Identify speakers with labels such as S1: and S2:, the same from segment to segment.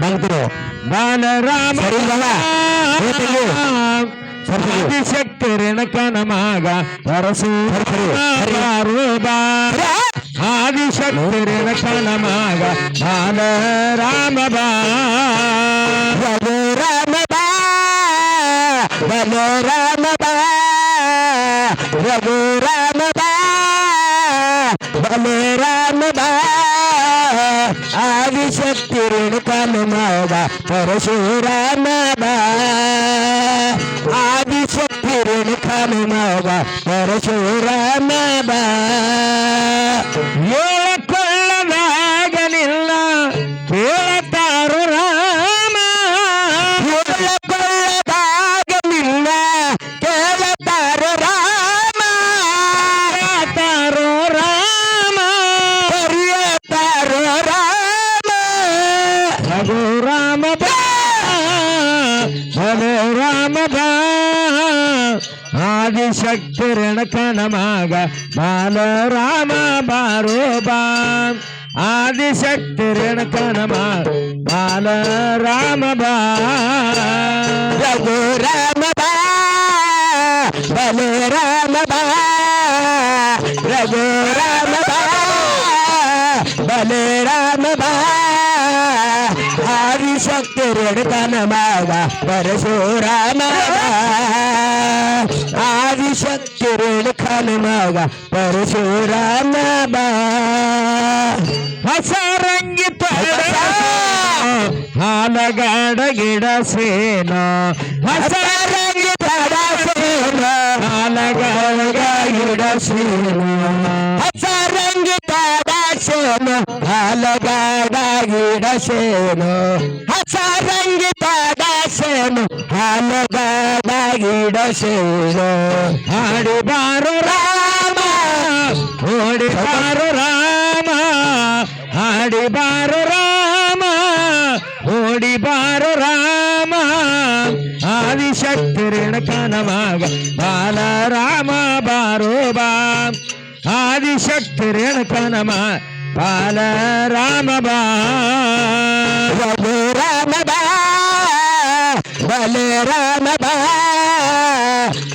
S1: ಬಂದ್ರು
S2: ಬಾಲರಾಮ
S1: ಸರಿ ಬಾವ. ಏ ತಂಗಿ. ಸರಿ, ಸರಿ.
S2: ಆದಿಶಕ್ತಿ ರೇಣಕನ ಮಗ ಪರಶು
S1: ಸರಿ, ಸರಿ, ಸರಿ.
S2: ಬಾ ಆದಿಶಕ್ತಿ ರೇಣಕನ ಮಗ ಬಾಲರಾಮ ಬಾ
S1: ರಘು ರಾಮ ಬಾ ಬಲು ರಾಮ ಬಾ ರಘು ರಾಮ ಬಾ ಬಲು ರಾಮ ಬಾ ಆದಿಶಕ್ತಿ ಮಗ ಪರಶುರಾಮ ಆದಿ ಆದಿಶಕ್ತಿ ರೇಣುಕನ ಮಗ ಪರಶುರಾಮ ಬಾ
S2: ಏಳಕೊಳ್ಳಲಾಗಲಿಲ್ಲ ಕೇಳತಾರು ರಾಮ.
S1: ಹೇಳಕೊಳ್ಳದಾಗಲಿಲ್ಲ ಕೇಳತಾರ
S2: ராமதா ஆதிசக்திரண
S1: கணமாக பாலோ
S2: ராமா பாரோபாம் ஆதிசக்திரண கணமாக பால ராமபா ரகு ராமபா பலு ராமபா ரகு ராமபா பலு ராமபா ರೇಣುಕನ
S1: ಮಾವ, ಪರಶುರಾಮ ಬಾ ಆದಿಶಕ್ತಿ ರೇಣುಕನ ಮಗ ಪರಶುರಾಮ
S2: ಹೊಸ ರಂಗಿ ಹಾಲಗಾಡ ಗಿಡ ಸೇನ. ಹೊಸ
S1: ರಂಗಿ ತಡಸೇನ
S2: ಹಾಲಗಾಡ ಗಿಡ ಸೇನ.
S1: ಹಾಲಗಾಡ ಗಿಡಸೇನು ಹಸರಂಗಿ ಪಾಡಸೇನು ಹಾಲಗಾಡ ಗಿಡಸೇನು
S2: ಹಾಡಿ ಬಾರು ರಾಮ ಓಡಿ ಬಾರು ರಾಮ ಹಾಡಿ ಬಾರು ರಾಮ ಓಡಿ ಬಾರು ರಾಮ. ಆದಿಶಕ್ತಿ ರೇಣಕನ ಮಗ ಬಾಲ ರಾಮ ಬಾರೋ ಬಾ ಆದಿಶಕ್ತಿ ರೇಣಕನ
S1: பலராம பலராம பலராம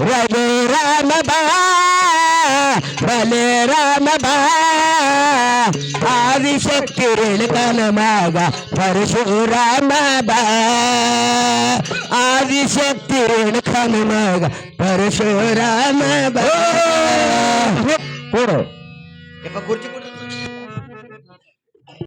S1: ரகுராம பலராம ஆதிசக்தி கலமாக பரசுராம ஆதிசக்தி கலமாக
S2: பரசுராம
S3: போறோம் இப்ப குறிச்சு